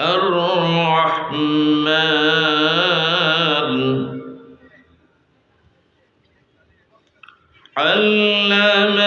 الرحمن. علم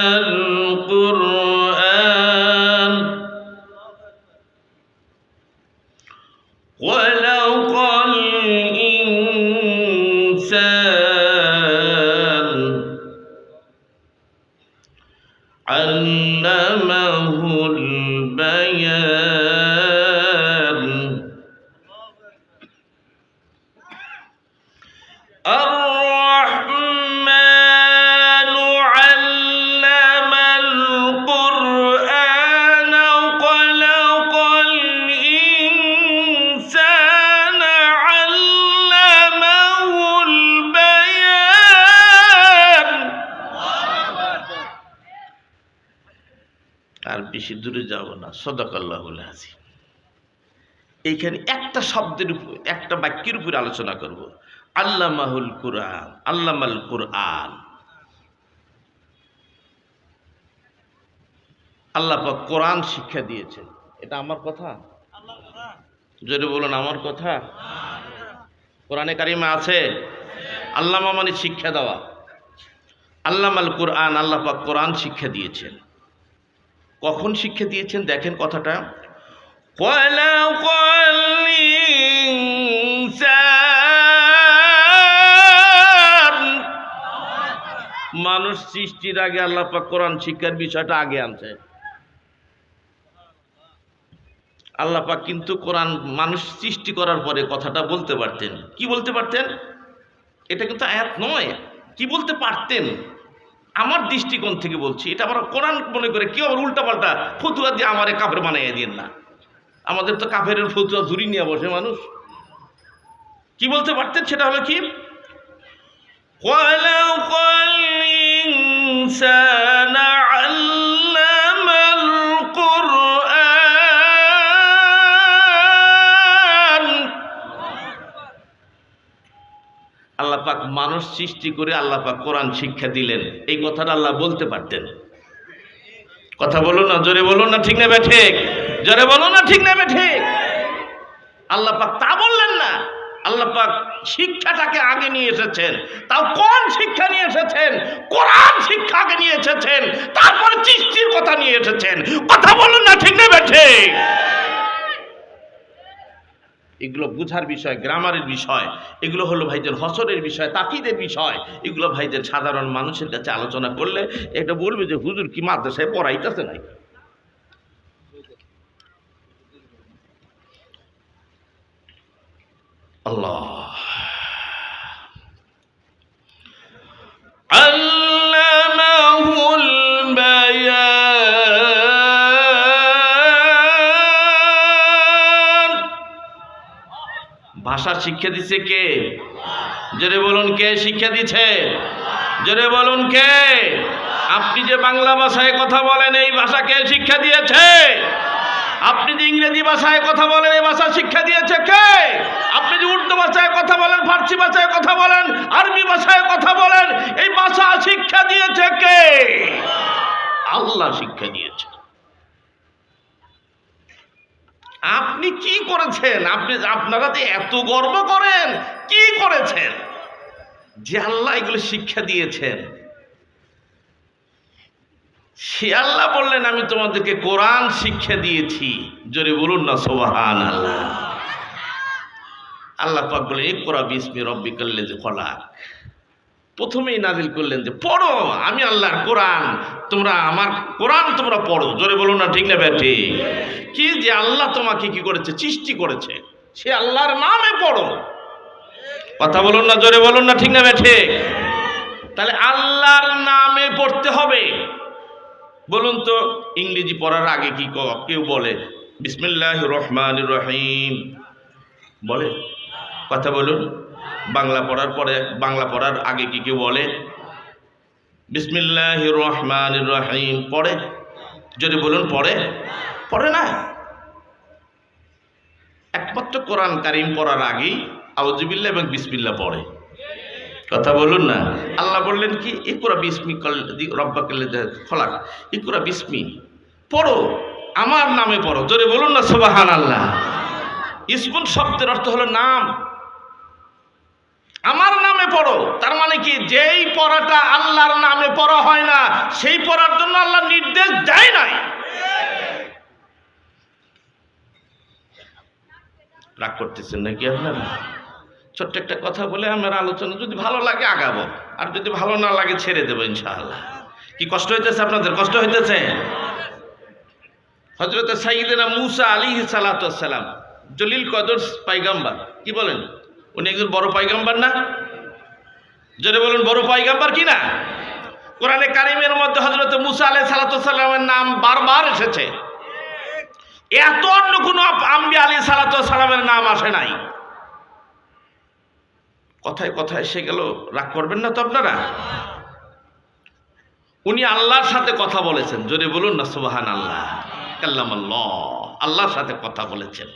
দূরে যাব না। সদকাল্লাহুল হাসি এইখানে একটা শব্দের উপর একটা বাক্যের উপরে আলোচনা করব। আল্লামাহুল কোরআন, আল্লামাল কোরআন। আল্লাহ কোরআন শিক্ষা দিয়েছেন। এটা আমার কথা? যদি বলুন, আমার কথা? কোরআনে কারিমা আছে? আল্লামা মানে শিক্ষা দেওয়া। আল্লামাল কোরআন, আল্লাহ কোরআন শিক্ষা দিয়েছেন। কখন শিক্ষা দিয়েছেন? দেখেন কথাটা। মানুষ সৃষ্টির আগে আল্লাপাক কোরআন শিক্ষার বিষয়টা আগে আনছে। আল্লাপাক কিন্তু কোরআন মানুষ সৃষ্টি করার পরে কথাটা বলতে পারতেন। কি বলতে পারতেন? এটা কিন্তু আয়াত নয়। কি বলতে পারতেন? আমার দৃষ্টিকোণ থেকে বলছি, এটা আমার কোরআন মনে করে কেউ আবার উল্টাপাল্টা ফতুয়া দিয়ে আমারে কাপের বানাইয়া দিন না। আমাদের তো কাপের ফতুয়া জুড়ি নিয়ে বসে মানুষ। কি বলতে পারতেন সেটা হলো কি? কয়লা মানুষ সৃষ্টি করে আল্লাহ পাক কোরআন শিক্ষা দিলেন। এই কথাটা আল্লাহ বলতে পারতেন। কথা বলুন না, জোরে বলুন না, ঠিক না ঠিক? জোরে বলুন না, ঠিক না ঠিক? আল্লাহ পাক তা বললেন না। আল্লাহ পাক শিক্ষাটাকে আগে নিয়ে এসেছেন। তাও কোন শিক্ষা নিয়ে এসেছেন? কোরআন শিক্ষা আগে নিয়ে এসেছেন। তারপর সৃষ্টির কথা নিয়ে এসেছেন। কথা বলুন না, ঠিক না ঠিক? এগুলো বুঝার বিষয়, গ্রামারের বিষয়, এগুলো হলো ভাইদের হসরের বিষয়, তাকিদের বিষয়, এগুলো ভাইদের সাধারণ মানুষের কাছে আলোচনা করলে এটা বলবে যে হুজুর কি মাদ্রাসায় পড়াইতেছে নাই আল্লাহ। আল্লামাহুল ভাষা শিক্ষা দিছে কে? জোরে বলুন কে শিক্ষা দিছে? জোরে বলুন কে? আপনি যে বাংলা ভাষায় কথা বলেন, এই ভাষা কে শিক্ষা দিয়েছে? আপনি যে ইংরেজি ভাষায় কথা বলেন, এই ভাষা শিক্ষা দিয়েছে কে? আপনি যে উর্দু ভাষায় কথা বলেন, ফার্সি ভাষায় কথা বলেন, আরবি ভাষায় কথা বলেন, এই ভাষা শিক্ষা দিয়েছে কে? আল্লাহ শিক্ষা দিয়েছে। আপনি কি করেছেন? আপনি, আপনারা যে এত গর্ব করেন, কি করেছেন? যে আল্লাহ এগুলো শিক্ষা দিয়েছেন। সে আল্লাহ বললেন, আমি তোমাদেরকে কোরআন শিক্ষা দিয়েছি। জোরে বলুন না সোবাহান আল্লাহ আল্লাহ পাক বলেন এক করা বিস্মি রব্বি করলে যে ফলাক প্রথমেই নাজিল করলেন যে, পড়ো, আমি আল্লাহর কোরআন, তোমরা আমার কোরআন তোমরা পড়ো। জোরে বলুন না, ঠিক না ব্যাটি কি যে আল্লাহ তোমাকে কি করেছে? সৃষ্টি করেছে। সে আল্লাহর নামে পড়ো। কথা বলুন না, জোরে বলুন না, ঠিক না ব্যাঠে তাহলে আল্লাহর নামে পড়তে হবে। বলুন তো, ইংরেজি পড়ার আগে ক- কেউ বলে বিসমিল্লাহ রহমান রহিম বলে? কথা বলুন। বাংলা পড়ার পরে, বাংলা পড়ার আগে কি কেউ বলে? বিসমিল্লাহ রহমান রহিম পড়ে? যদি বলুন পড়ে? পড়ে না। একমাত্র কোরআন কারিম পড়ার আগেই আউজুবিল্লা এবং বিসমিল্লা পড়ে। কথা বলুন না। আল্লাহ বললেন কি? ইকুরা বিসমি রব্বা ফলাক ইকুরা বিসমি। পড়ো। আমার নামে পড়ো। জোরে বলুন না সোবাহান আল্লাহ ইসমুন শব্দের অর্থ হলো নাম। আমার নামে পড়ো। তার মানে কি? যেই পড়াটা আল্লাহর নামে পড়া হয় না, সেই পড়ার জন্য আল্লাহ নির্দেশ দেয় নাই। রাগ করতেছেন নাকি আপনারা? ছোট্ট একটা কথা বলে আমার আলোচনা যদি ভালো লাগে আগাবো। আর যদি ভালো না লাগে, ছেড়ে দেবো ইনশাআল্লাহ। কি কষ্ট হইতেছে আপনাদের? কষ্ট হইতেছে? হজরত সাইদিনা মুসা আলী সালাতাম জলিল কদর পাইগাম্বার, কি বলেন? উনি একজন বড় পাইগাম্বার না? যদি বলুন, বড় পাইগাম্বার কি না? কোরআনে কারিমের মধ্যে হজরত মুসা আলাই সালাতামের নাম বারবার এসেছে। এত অন্য কোনো আম্বি আলী সালাতামের নাম আসে নাই। কথায় কথায় এসে গেল, রাগ করবেন না তো আপনারা? উনি আল্লাহর সাথে কথা বলেছেন। যদি বলুন না সুবাহান আল্লাহ কাল্লাম আল্লাহর সাথে কথা বলেছেন।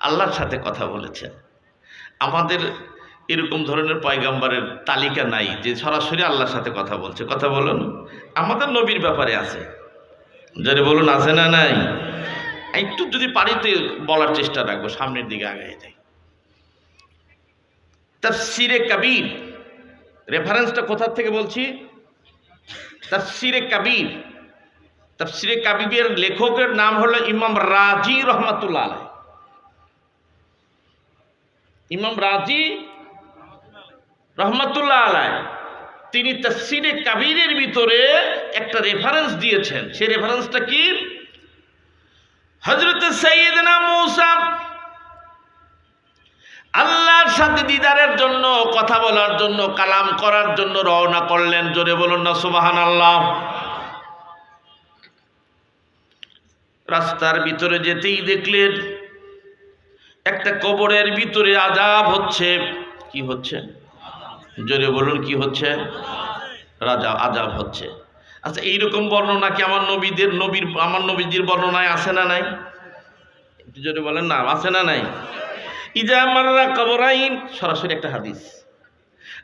আল্লাহর সাথে কথা বলেছেন। আমাদের এরকম ধরনের পয়গাম্বারের তালিকা নাই যে সরাসরি আল্লাহর সাথে কথা বলছে। কথা বলুন, আমাদের নবীর ব্যাপারে আছে। যদি বলুন, আছে না নাই? একটু যদি পারিতে বলার চেষ্টা রাখব, সামনের দিকে আগায় যাই। তাফসিরে কাবির রেফারেন্সটা কোথার থেকে বলছি? তাফসিরে কাবির, তাফসিরে কাবিবের লেখকের নাম হলো ইমাম রাজি রহমাতুল্লাহ ইমাম রাজি রহমাতুল্লাহ আলাই তিনি তাফসিরে কাবিরের ভিতরে একটা রেফারেন্স দিয়েছেন। সেই রেফারেন্সটা কি? হজরত সৈয়দনা মৌসা আল্লাহর সাথে দিদারের জন্য, কথা বলার জন্য, কালাম করার জন্য রওনা করলেন। জোরে বলুন না সুবাহান আল্লাহ রাস্তার ভিতরে যেতেই দেখলেন একটা কবরের ভিতরে আজাব হচ্ছে। কি হচ্ছে? জোরে বলুন, কি হচ্ছে? রাজা আজাব হচ্ছে। আচ্ছা এইরকম বর্ণনা কি আমার নবীদের, নবীর, আমার নবীজির বর্ণনায় আসে না নাই? একটু জোরে বলেন, না আসে না নাই? ইজা মাররা কবরাইন, সরাসরি একটা হাদিস।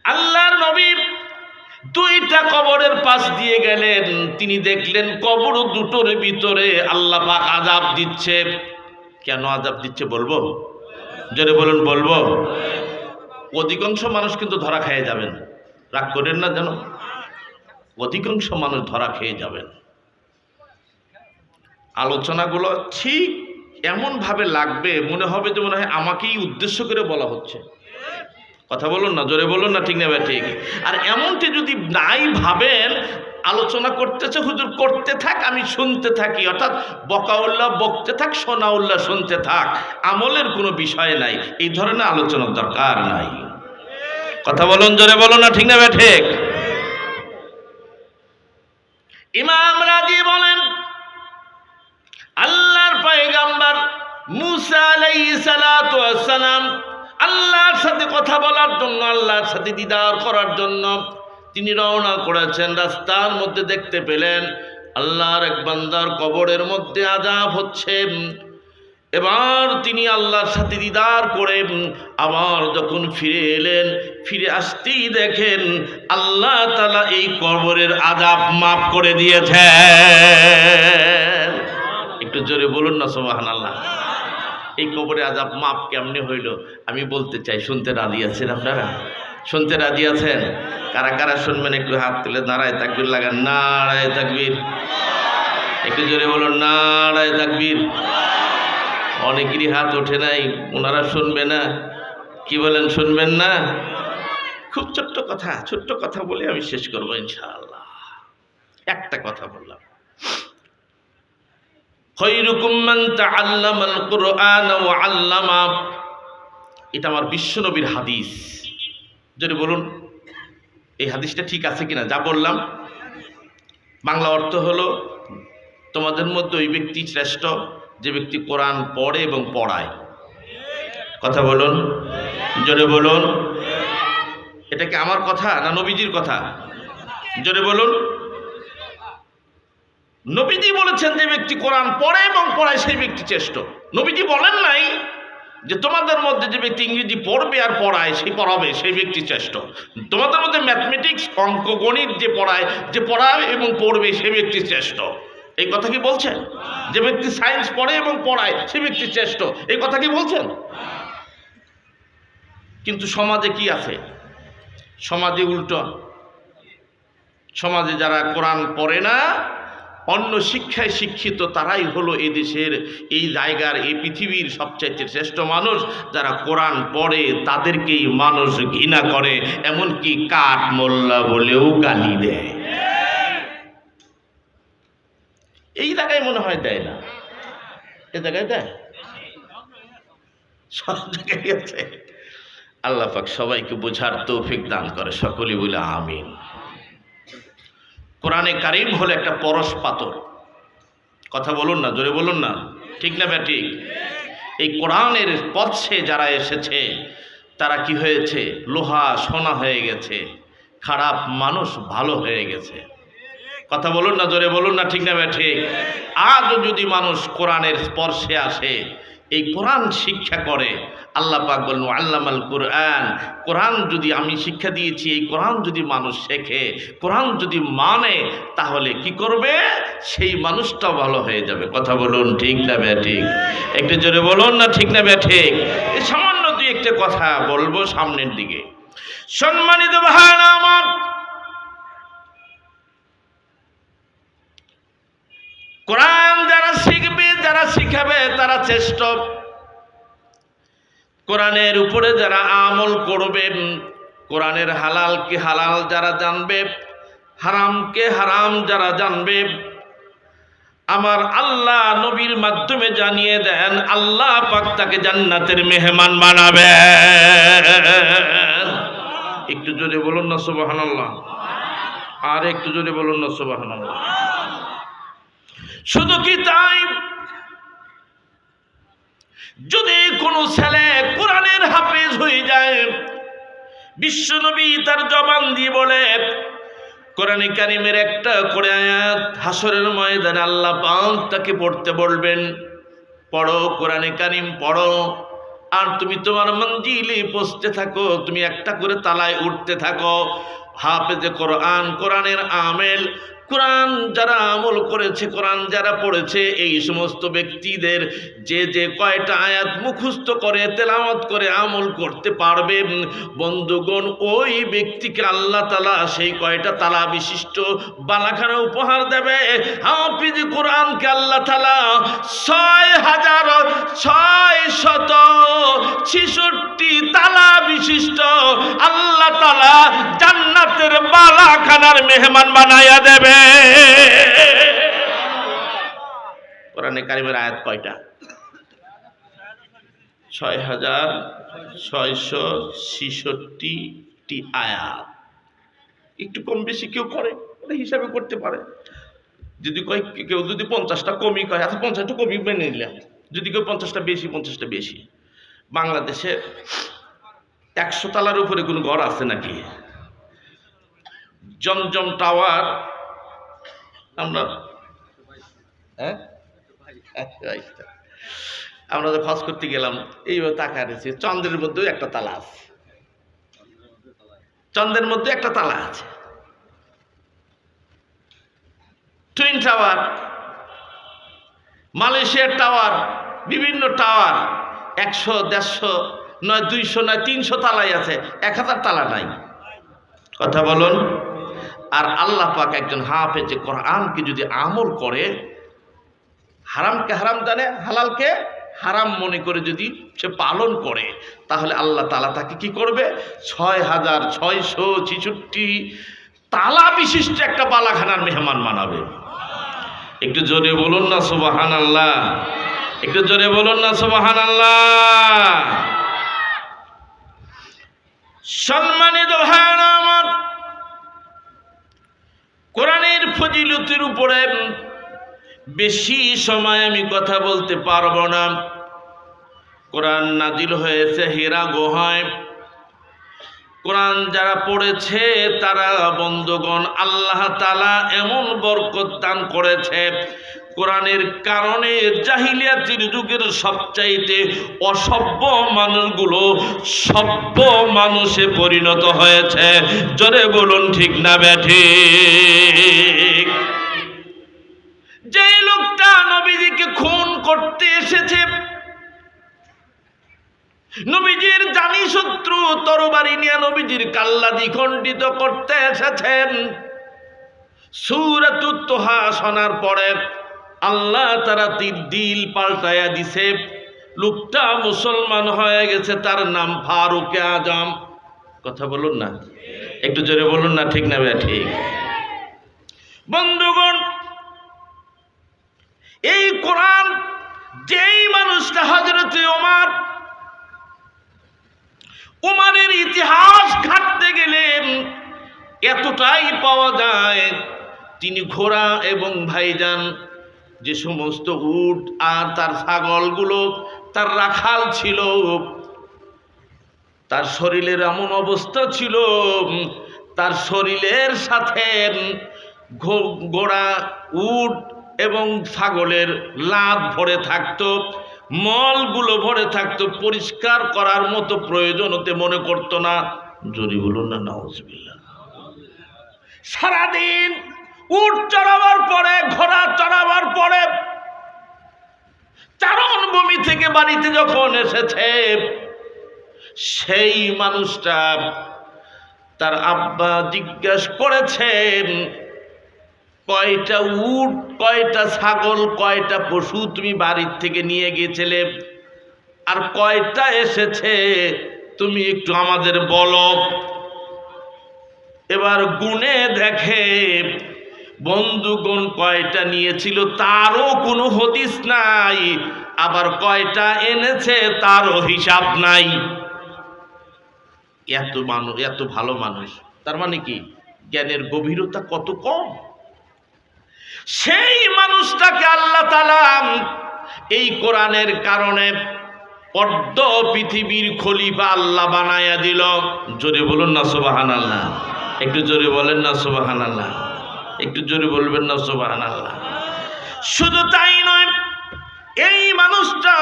আল্লাহর নবী দুইটা কবরের পাশ দিয়ে গেলেন। তিনি দেখলেন কবর দুটোর ভিতরে আল্লাহ আজাব দিচ্ছে। কেন আজাব দিচ্ছে বলব? জোরে বলুন, বলব? অধিকাংশ মানুষ কিন্তু ধরা খেয়ে যাবেন। রাগ করেন না যেন? অধিকাংশ মানুষ ধরা খেয়ে যাবেন। আলোচনাগুলো ঠিক এমনভাবে লাগবে, মনে হবে যে মনে হয় আমাকেই উদ্দেশ্য করে বলা হচ্ছে। কথা বলুন না, জোরে বলুন না, ঠিক না ভাই, ঠিক? আর এমনটি যদি নাই ভাবেন আলোচনা করতেছে, হুজুর করতে থাক, আমি শুনতে থাকি। অর্থাৎ বকাউল্লাহ বকতে থাক, সোনাউল্লাহ শুনতে থাক, আমলের কোনো বিষয় নাই, এই ধরনের আলোচনার দরকার নাই। কথা বলুন, জোরে বলো না, ঠিক না ঠিক? ইমাম রাজি বলেন, আল্লাহর পয়গাম্বার মুসা আলাইহিস সালাতু সালাম আল্লাহর সাথে কথা বলার জন্য, আল্লাহর সাথে দিদার করার জন্য তিনি রওনা করেছেন, রাস্তার মধ্যে দেখতে পেলেন আল্লাহর এক বান্দার কবরের মধ্যে আজাব হচ্ছে। এবার তিনি আল্লাহর সাথে দিদার করে আবার যখন ফিরে এলেন, ফিরে আসতেই দেখেন আল্লাহ তালা এই কবরের আজাব মাফ করে দিয়েছেন। একটু জোরে বলুন না সোমাহান আল্লাহ এই কবরে আজাব মাপ কেমনে হইল? আমি বলতে চাই, শুনতে রাজি আছেন আপনারা? শুনতে রাজি আছেন? কারা কারা শুনবেন, একটু হাত তুলে নাড়ায় তাকবির লাগান, নাড়ায় তাকবির একটু জোরে বলুন, নাড়ায় তাকবির অনেকেরই হাত ওঠে নাই, ওনারা শুনবে না। কি বলেন, শুনবেন না? খুব ছোট্ট কথা ছোট্ট কথা বলে আমি শেষ করব ইনশাআল্লাহ। একটা কথা বললাম। এটা আমার বিশ্বনবীর হাদিস। যদি বলুন, এই হাদিসটা ঠিক আছে কিনা? যা বললাম, বাংলা অর্থ হলো, তোমাদের মধ্যে ওই ব্যক্তি শ্রেষ্ঠ, যে ব্যক্তি কোরআন পড়ে এবং পড়ায়। কথা বলুন, জোরে বলুন। এটা কি আমার কথা না নবীজির কথা? জোরে বলুন। নবীজি বলেছেন যে ব্যক্তি কোরআন পড়ে এবং পড়ায়, সেই ব্যক্তি শ্রেষ্ঠ। নবীজি বলেন নাই যে তোমাদের মধ্যে যে ব্যক্তি ইংরেজি পড়বে আর পড়ায়, সে পড়াবে সেই ব্যক্তি শ্রেষ্ঠ। তোমাদের মধ্যে ম্যাথমেটিক্স অঙ্ক, গণিত যে পড়ায় যে পড়ায় এবং পড়বে, সে ব্যক্তি শ্রেষ্ঠ। এই কথা কি বলছেন? যে ব্যক্তি সায়েন্স পড়ে এবং পড়ায়, সে ব্যক্তি শ্রেষ্ঠ। এই কথা কি বলছেন? কিন্তু সমাজে কি আছে? সমাজে উল্টো। সমাজে যারা কোরআন পড়ে না অন্য শিক্ষায় শিক্ষিত তারাই হলো এই দেশের, এই জায়গার, এই পৃথিবীর সবচাইতে শ্রেষ্ঠ মানুষ যারা কোরআন পড়ে তাদেরকেই মানুষ ঘৃণা করে, এমনকি কাঠ মোল্লা বলেও গালি দেয়। এই জায়গায় মনে হয় দেয় না। এ জায়গায় দেয়? সব জায়গায় আল্লাহ পাক সবাইকে বোঝার তৌফিক দান করে সকলেই বলে আমিন। কোরআনে কারিম হলো একটা পরশ পাথর। কথা বলুন না জোরে বলুন না। ঠিক না ব্যাটিক? এই কোরআনের পথে যারা এসেছে তারা কি হয়েছে? লোহা সোনা হয়ে গেছে। খারাপ মানুষ ভালো হয়ে গেছে। কথা বলুন না জোরে বলুন না ঠিক না ব্যাঠিক আজও যদি মানুষ কোরআনের স্পর্শে আসে এই কোরআন শিক্ষা করে। আল্লাহ পাক বলুন আল্লামাল কোরআন। কোরআন যদি আমি শিক্ষা দিয়েছি, এই কোরআন যদি মানুষ শেখে, কোরআন যদি মানে তাহলে কি করবে? সেই মানুষটা ভালো হয়ে যাবে। কথা বলুন, ঠিক না ব্যাঠিক একটু জোরে বলুন না, ঠিক না ব্যাঠিক এই সামান্য দুই একটা কথা বলব সামনের দিকে। সম্মানিত ভাই আমার, কোরআন শিখাবে তারা চেষ্ট কোরআনের উপরে যারা আমল করবে কোরআনের হালালকে হালাল যারা জানবে হারামকে হারাম যারা জানবে, আমার আল্লাহ নবীর মাধ্যমে জানিয়ে দেন, আল্লাহ পাক তাকে জান্নাতের মেহমান বানাবে একটু জোরে বলুন না, সুবহানাল্লাহ। আর একটু জোরে বলুন না, সুবহানাল্লাহ। শুধু কি তাই? যদি কোনো ছেলে কোরআনের হাফেজ হয়ে যায় বিশ্বনবী তার জবান দিয়ে বলে, কোরআনে কারিমের একটা করে আয়াত হাসরের ময়দানে আল্লাহ পাক তাকে পড়তে বলবেন, পড়ো, কোরআনে কারিম পড়ো। আর তুমি তোমার মঞ্জিলে পৌঁছতে থাকো, তুমি একটা করে তালায় উঠতে থাকো। হাফেজে কোরআন, কোরআনের আমেল কোরআন যারা আমল করেছে, কোরআন যারা পড়েছে, এই সমস্ত ব্যক্তিদের যে যে কয়টা আয়াত মুখস্থ করে তেলামত করে, আমল করতে পারবে, বন্ধুগণ, ওই ব্যক্তিকে আল্লাহ তালা সেই কয়টা তালা বিশিষ্ট বালাখানা উপহার দেবে। হাফিজ কোরআনকে আল্লাহ তালা ছয় হাজার ছয় শত ছিষট্টি তালা বিশিষ্ট আল্লাহ তালা জান্নাতের বালাখানার মেহমান বানাইয়া দেবে। কোরআনে কারিমের আয়াত কয়টা? ছয় হাজার ছয়শো ছিষট্টিটি আয়াত। একটু কম বেশি কেউ করে হিসাবে করতে পারে। যদি কয় কেউ যদি পঞ্চাশটা কমই কয় আচ্ছা পঞ্চাশটা কমই মেনে নিলাম। যদি কেউ পঞ্চাশটা বেশি পঞ্চাশটা বেশি। বাংলাদেশে একশো তালার উপরে কোনো ঘর আছে নাকি? জমজম টাওয়ার আমরা হ্যাঁ। আমরা খরচ করতে গেলাম এইভাবে তাকা রয়েছে চন্দ্রের মধ্যেও একটা তালা আছে। চন্দ্রের মধ্যে একটা তালা আছে। টুইন টাওয়ার মালয়েশিয়ার টাওয়ার বিভিন্ন টাওয়ার একশো দেড়শো নয় দুইশো নয় তিনশো তালাই আছে। এক হাজার তালা নাই। কথা বলুন। আর আল্লাহ পাক একজন হাফে হাফেজে কোরআনকে যদি আমল করে, হারামকে হারাম জানে, হালালকে হারাম মনে করে যদি সে পালন করে, তাহলে আল্লাহ তালা তাকে কি করবে? ছয় হাজার ছয়শো ছিষট্টি তালা বিশিষ্ট একটা বালাখানার মেহমান মানাবে একটু জোরে বলুন না সুবাহান আল্লাহ একটু জোরে বলুন না সুবাহান আল্লাহ সম্মানিত আমার কোরআনের ফজিলতির উপরে বেশি সময় আমি কথা বলতে পারব না। কোরআন নাজিল হয়েছে, হেরা গোহায়। কোরআন যারা পড়েছে, তারা বন্ধুগণ, আল্লাহ তালা এমন বরকত দান করেছে কোরআনের কারণে জাহিলিয়াতির যুগের সবচাইতে অসভ্য মানুষগুলো সভ্য মানুষে পরিণত হয়েছে। জোরে বলুন, ঠিক না ব্যাঠিক যে লোকটা নবীজিকে খুন করতে এসেছে, নবীজির জানি শত্রু তরবারি নিয়ে নবীজির কাল্লা দ্বিখণ্ডিত করতে এসেছেন। সুরাতুত তোহা শোনার পরে আল্লাহ তারা তীর দিল পাল্টায়া দিছে। লোকটা মুসলমান হয়ে গেছে, তার নাম ফারুক আজম। কথা বলুন না। একটু জোরে বলুন না, ঠিক না ভাই ঠিক। বন্ধুগণ, এই কোরআন যেই মানুষটা হজরতে ওমার উমারের ইতিহাস ঘাটতে গেলেন এতটাই পাওয়া যায়, তিনি ঘোড়া এবং ভাইজান যে সমস্ত উট আর তার ছাগলগুলো তার রাখাল ছিল। তার শরীরের এমন অবস্থা ছিল, তার শরীরের সাথে ঘোড়া উট এবং ছাগলের লাভ ভরে থাকতো, মলগুলো ভরে থাকতো, পরিষ্কার করার মতো প্রয়োজন হতে মনে করতো না। যদি বলুন না নওয়াজবিল্লা সারাদিন উট চড়াবার পরে, ঘোড়া চড়াবার পরে, চারণ ভূমি থেকে বাড়িতে যখন এসেছে, সেই মানুষটা তার আব্বা জিজ্ঞেস করেছেন কয়টা উট, কয়টা ছাগল, কয়টা পশু তুমি বাড়ির থেকে নিয়ে গিয়েছিলে? আর কয়টা এসেছে, তুমি একটু আমাদের বলো। এবার গুনে দেখে বন্ধুগণ কয়টা নিয়েছিল তারও কোনো হদিস নাই। আবার কয়টা এনেছে তারও হিসাব নাই। এত মানুষ এত ভালো মানুষ, তার মানে কি? জ্ঞানের গভীরতা কত কম? সেই মানুষটাকে আল্লাহ তালা এই কোরআনের কারণে পদ্ম পৃথিবীর খলিফা আল্লাহ বানায়া দিল। জোরে বলুন না সোবাহান আল্লাহ একটু জোরে বলেন না সোবাহান আল্লাহ একটু জোরে বলবেন না সোবাহান আল্লাহ শুধু তাই নয়, এই মানুষটা,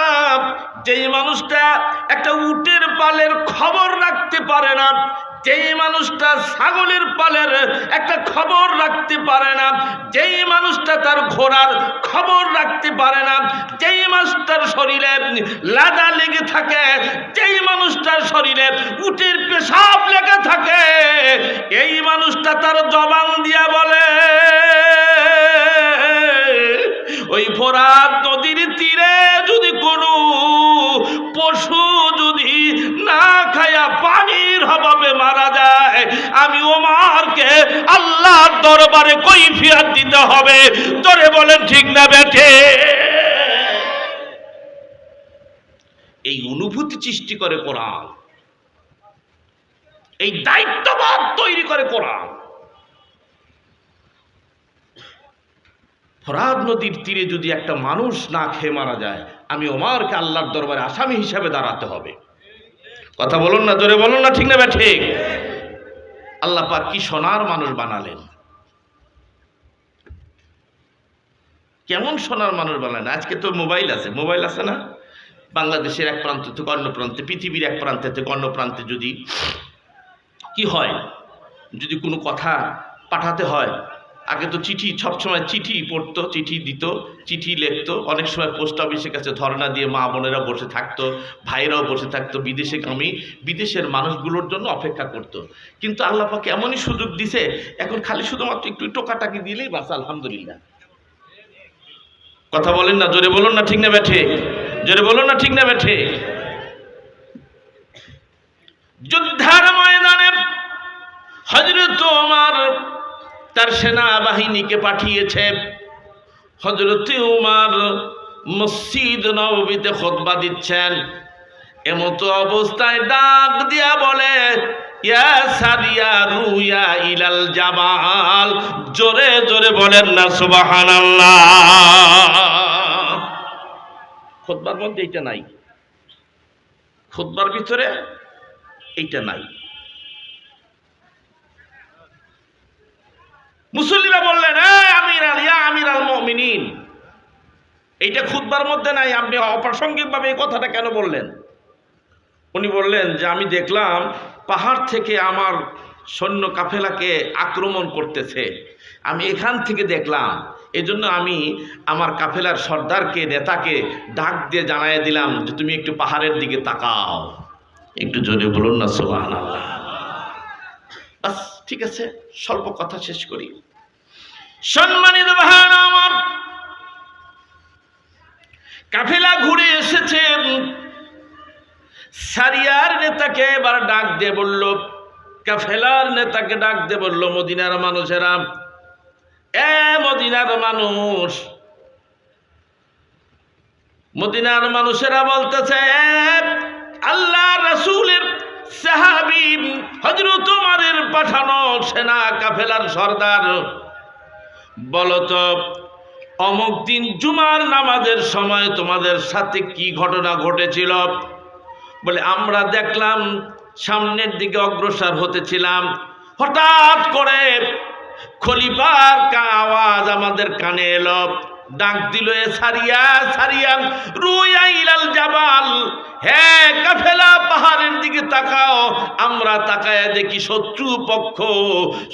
যেই মানুষটা একটা উটের পালের খবর রাখতে পারে না যেই মানুষটা ছাগলের পালের একটা খবর রাখতে পারে না, যেই মানুষটা তার ঘোড়ার খবর রাখতে পারে না, যেই মানুষটার শরীরে লাদা লেগে থাকে, যেই মানুষটার শরীরে উটের পেশাব লেগে থাকে, এই মানুষটা তার জবান দিয়া বলে, ওই ফোরাত নদীর তীরে যদি কোনো পশু যদি না খায়া পানির অভাবে মারা যায়। আমি ওমারকে আল্লাহর দরবারে কৈফিয়াত দিতে হবে। তোরে বলেন, ঠিক না বেঠে? এই অনুভূতি সৃষ্টি করে কোরআন। এই দায়িত্ববাদ তৈরি করে কোরআন। ফরাদ নদীর তীরে যদি একটা মানুষ না খেয়ে মারা যায়, আমি ওমারকে আল্লাহর দরবারে আসামি হিসাবে দাঁড়াতে হবে। কথা বলুন না, জোরে বলুন না, ঠিক না ঠিক? আল্লাহ পাক কি সোনার মানুষ বানালেন? কেমন সোনার মানুষ বানালেন? আজকে তো মোবাইল আছে মোবাইল আছে না? বাংলাদেশের এক প্রান্ত থেকে অন্য প্রান্তে, পৃথিবীর এক প্রান্তে থেকে অন্য প্রান্তে যদি কি হয়, যদি কোনো কথা পাঠাতে হয় আগে তো চিঠি সবসময় চিঠি পড়তো, চিঠি দিত, চিঠি লিখতো। অনেক সময় পোস্ট অফিসের কাছে ধর্ণা দিয়ে মা বোনেরা বসে থাকতো ভাইরাও বসে থাকতো, বিদেশে আমি বিদেশের মানুষগুলোর জন্য অপেক্ষা করতো। কিন্তু আল্লাহ পাকে এমনই সুযোগ দিছে, এখন খালি শুধুমাত্র একটু টোকাটাকি দিলেই বাস আলহামদুলিল্লাহ। কথা বলেন না, জোরে বলুন না, ঠিক না ব্যাঠে? জোরে বলুন না, ঠিক না ব্যাঠে? যুদ্ধার ময়দানে হজরত ওমর তার সেনাবাহিনীকে পাঠিয়েছে। হজরত উমার মসজিদ নবীতে খোদবা দিচ্ছেন। এমতো অবস্থায় ডাক দিয়া বলে, ইয়া সাদিয়া রুয়া ইলাল জামাল। জোরে জোরে বলেন না, সুবহানাল্লাহ। খোদবার মধ্যে এইটা নাই। খোদবার ভিতরে এইটা নাই। মুসল্লিরা বললেন, "এই আমির আল, ইয়া আমির আল মমিনিন। এইটা খুদবার মধ্যে নাই, আপনি অপ্রাসঙ্গিকভাবে এই কথাটা কেন বললেন? উনি বললেন যে, আমি দেখলাম পাহাড় থেকে আমার সৈন্য কাফেলাকে আক্রমণ করতেছে। আমি এখান থেকে দেখলাম। এই জন্য আমি আমার কাফেলার সর্দারকে, নেতাকে ডাক দিয়ে জানাই দিলাম যে, তুমি একটু পাহাড়ের দিকে তাকাও। একটু জোরে বলুন না সোহান আল্লাহ ঠিক আছে স্বল্প কথা শেষ করি। সম্মানিত ভাইরা আমার কাফেলা ঘুরে এসেছে সারিয়ার নেতাকে এবার ডাক দিয়ে বলল কাফেলার নেতাকে ডাক দিয়ে বলল মদিনার মানুষেরা এ মদিনার মানুষ মদিনার মানুষেরা বলতেছে "এ, আল্লাহ রাসূলের সাহাবী হযরত উমরের পাঠানো সেনা কাফেলার সর্দার। বলতো, অমুক দিন জুমার নামাজের সময় তোমাদের সাথে কি ঘটনা ঘটেছিল? বলে, আমরা দেখলাম সামনের দিকে অগ্রসর হতেছিলাম। হঠাৎ করে খলিফার আওয়াজ আমাদের কানে এলো। ডাক দিল, এ সারিয়া সারিয়া রুইয়া ইলাল জাবাল হ্যাঁ তাকাও, আমরা তাকায় দেখি শত্রু পক্ষ।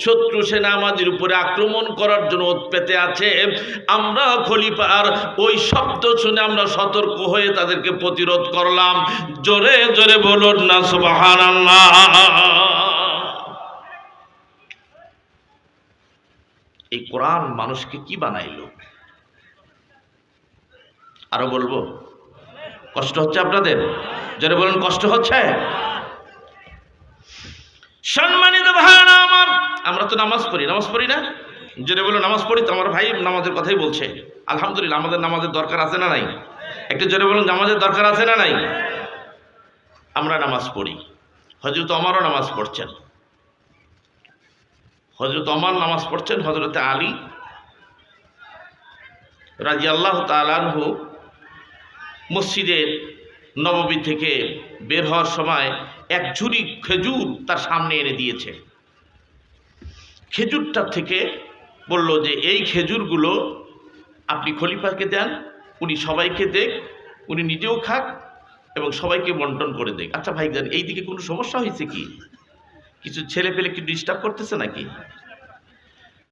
শত্রু সেনা আমাদের উপরে আক্রমণ করার জন্য ওত পেতে আছে। আমরা খলিফার ওই শব্দ শুনে আমরা সতর্ক হয়ে তাদেরকে প্রতিরোধ করলাম। জোরে জোরে বলুন না, সুবহানাল্লাহ। এই কোরআন মানুষকে কি বানাইলো? আরও বলব? কষ্ট হচ্ছে আপনাদের? জোরে বলেন, কষ্ট হচ্ছে? সম্মানিত ভাইরা আমার, আমরা তো নামাজ পড়ি নামাজ পড়ি না? জোরে বলো, নামাজ পড়ি তো আমার ভাই নামাজের কথাই বলছে। আলহামদুলিল্লাহ, আমাদের নামাজের দরকার আছে না নাই? একটু জোরে বলুন, নামাজের দরকার আছে না নাই? আমরা নামাজ পড়ি। হজরত অমরও নামাজ পড়ছেন। হজরত অমর নামাজ পড়ছেন হজরতে আলী রাজি আল্লাহ তালানহু মসজিদের নববী থেকে বের হওয়ার সময় এক ঝুড়ি খেজুর তার সামনে এনে দিয়েছে। খেজুরটা থেকে বলল যে, এই খেজুরগুলো আপনি খলিফাকে দেন, উনি সবাইকে দেখ, উনি নিজেও খাক এবং সবাইকে বন্টন করে দেখ। আচ্ছা ভাই এই দিকে কোনো সমস্যা হয়েছে কি? কিছু ছেলে পেলে কি ডিস্টার্ব করতেছে নাকি?